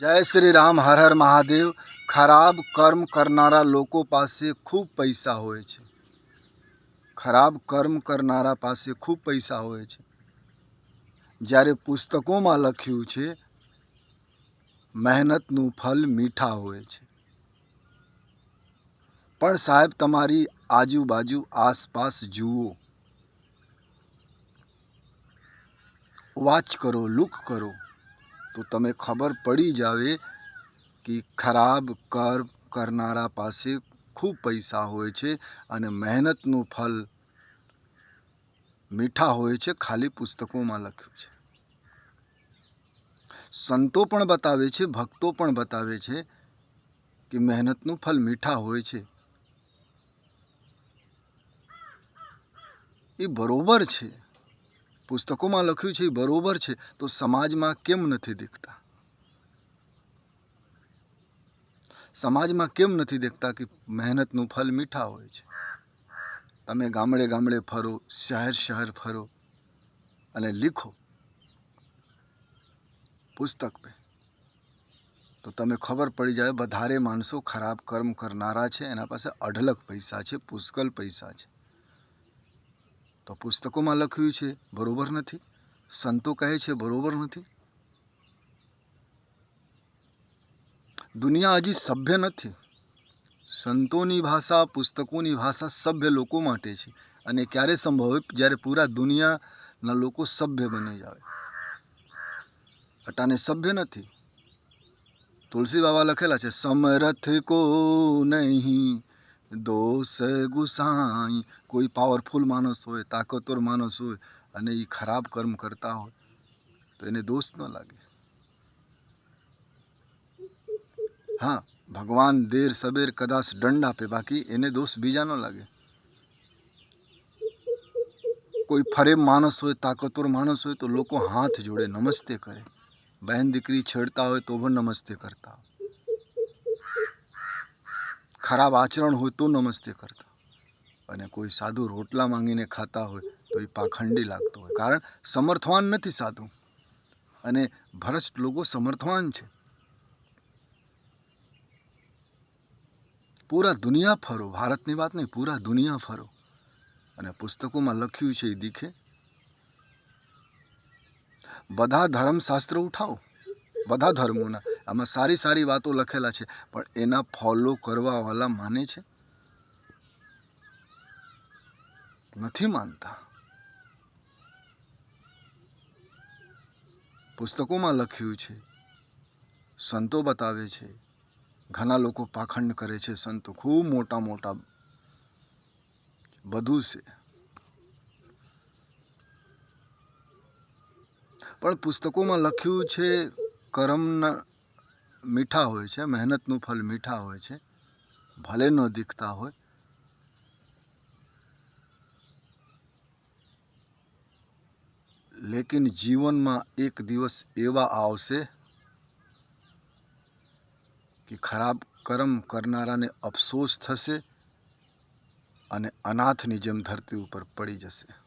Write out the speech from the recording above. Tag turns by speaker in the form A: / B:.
A: જય શ્રી રામ, હર હર મહાદેવ. ખરાબ કર્મ કરનારા લોકો પાસે ખૂબ પૈસા હોય છે. ખરાબ કર્મ કરનારા પાસે ખૂબ પૈસા હોય છે. જ્યારે પુસ્તકોમાં લખ્યું છે, મહેનતનું ફલ મીઠા હોય છે. પણ સાહેબ, તમારી આજુબાજુ આસપાસ જુઓ. વાચ કરો લુક કરો. તો તમે ખબર પડી જાવે કે ખરાબ કર કરનારા પાસે ખૂબ પૈસા હોય છે અને મહેનતનું ફલ મીઠા હોય છે, ખાલી પુસ્તકોમાં લખ્યું છે. સંતો પણ બતાવે છે, ભક્તો પણ બતાવે છે કે મહેનતનું ફલ મીઠા હોય છે. એ બરોબર છે. પુસ્તકોમાં લખ્યું છે એ બરોબર છે, તો સમાજમાં કેમ નથી દેખતા? સમાજમાં કેમ નથી દેખતા કે મહેનતનું ફલ મીઠા હોય છે? તમે ગામડે ગામડે ફરો, શહેર શહેર ફરો અને લીખો પુસ્તક પે, તો તમે ખબર પડી જાય, વધારે માણસો ખરાબ કર્મ કરનારા છે, એના પાસે અઢળક પૈસા છે, પુષ્કળ પૈસા છે. તો પુસ્તકોમાં લખ્યું છે, બરોબર નથી. સંતો કહે છે, બરોબર નથી. દુનિયા હજી સભ્ય નથી. સંતોની ભાષા, પુસ્તકોની ભાષા સભ્ય લોકો માટે છે. અને ક્યારે સંભવ જ્યારે પૂરા દુનિયાના લોકો સભ્ય બની જાય અટાને સભ્ય નથી. તુલસી બાબા લખેલા છે, સમરથ કો નહીં દોષ ગુસાઈ કોઈ પાવરફુલ માણસ હોય તાકતવર માણસ હોય અને એ ખરાબ કર્મ કરતા હોય તો એને દોષ ન લાગે હા ભગવાન દેર સબેર કદાચ દંડ આપે બાકી એને દોષ બીજા ન લાગે કોઈ ફરેબ માણસ હોય તાકતવર માણસ હોય તો લોકો હાથ જોડે નમસ્તે કરે બહેન દીકરી છેડતા હોય તો પણ નમસ્તે કરતા ખરાબ આચરણ હોય તો નમસ્તે કરતા. અને કોઈ સાધુ રોટલા માંગીને ખાતા હોય તો એ પાખંડી લાગતો હોય. કારણ સમર્થવાન નથી સાધુ અને ભ્રષ્ટ લોકો સમર્થવાન છે. પૂરા દુનિયા ફરો. ભારતની વાત નહીં, પૂરા દુનિયા ફરો. અને પુસ્તકોમાં લખ્યું છે એ દીખે. બધા ધર્મશાસ્ત્ર ઉઠાવો. બધા ધર્મોના. આમાં સારી સારી વાતો લખેલા છે. પણ એના ફોલો કરવાવાળા માને છે? નથી માનતા. પુસ્તકોમાં લખ્યું છે, સંતો બતાવે છે, ઘણા લોકો પાખંડ કરે છે, સંતો ખૂબ મોટા મોટા બધું છે. પણ પુસ્તકોમાં લખ્યું છે, કર્મના મીઠા હોય છે, મહેનતનું ફળ મીઠા હોય છે, ભલે ન દીખતા હોય. લેકિન જીવનમાં એક દિવસ એવા આવશે કે ખરાબ કર્મ કરનારાને અફસોસ થશે અને અનાથની જેમ ધરતી ઉપર પડી જશે.